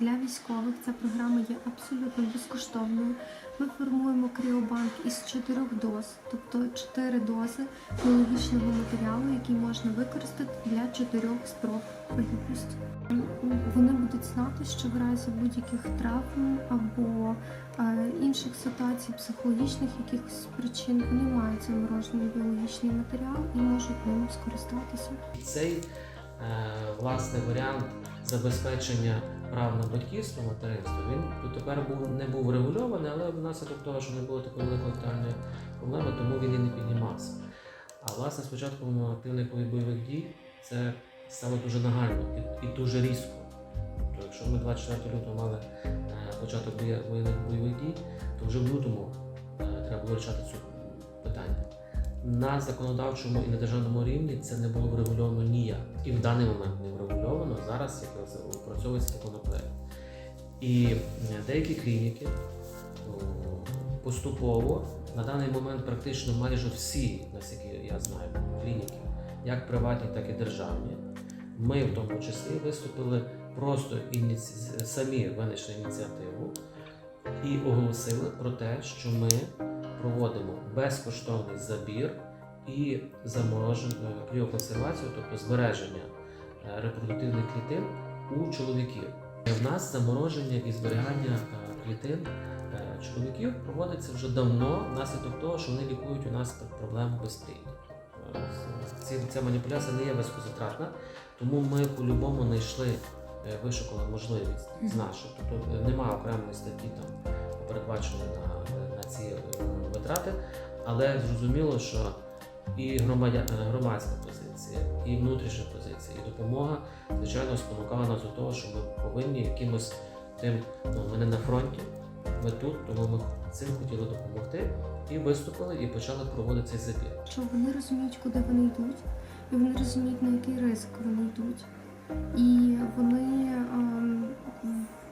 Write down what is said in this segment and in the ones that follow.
Для військових ця програма є абсолютно безкоштовною. Ми формуємо кріобанк із чотирьох доз, тобто чотири дози біологічного матеріалу, який можна використати для чотирьох спроб вагітності. Вони будуть знати, що в разі будь-яких травм або е, інших ситуацій, психологічних якихось причин, вони мають заморожений біологічний матеріал і можуть ним скористатися. Цей е, власне варіант забезпечення прав на батьківство, материнство, він дотепер був не був регульований, але внаслідок того, що не було такої великої актуальної проблеми, тому він і не піднімався. А власне з початком активних бойових дій це стало дуже нагально і, і дуже різко. Тобто, якщо ми 24 лютого мали е, початок бойових дій, то вже в лютому е, треба було рішати це питання. На законодавчому і на державному рівні це не було врегульовано ніяк. І в даний момент не врегульовано. Зараз якраз опрацьовується законопроект. І е, деякі клініки поступово на даний момент практично майже всі, наскільки я знаю, клініки, як приватні, так і державні. Ми в тому числі виступили просто ініці... самі винайшли ініціативу і оголосили про те, що ми проводимо безкоштовний забір і заморожену кріоконсервацію, тобто збереження е, репродуктивних клітин у чоловіків. В нас замороження і зберігання е, клітин е, чоловіків проводиться вже давно, внаслідок того, що вони лікують у нас проблему безпліддя. Е, Ця маніпуляція не є високозатратна, тому ми по-любому знайшли е, вишукали можливість з нашої. Тобто е, немає окремої статті там передбаченої на, на ці е, витрати, але зрозуміло, що і е, громадська позиція, і внутрішня позиція, і допомога, звичайно, спонукала нас до того, що ми повинні якимось тим, ну ми не на фронті, ми тут, тому ми цим хотіли допомогти і виступили, і почали проводити цей забір. що вони розуміють, куди вони йдуть, і вони розуміють, на який ризик вони йдуть. І вони ем,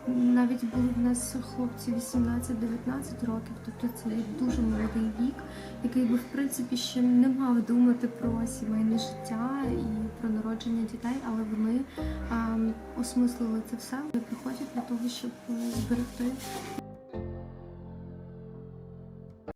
навіть були в нас хлопці 18-19 років, тобто це дуже молодий вік, який би в принципі ще не мав думати про сімейне життя і про народження дітей, але вони а, осмислили це все. Вони приходять для того, щоб е, зберегти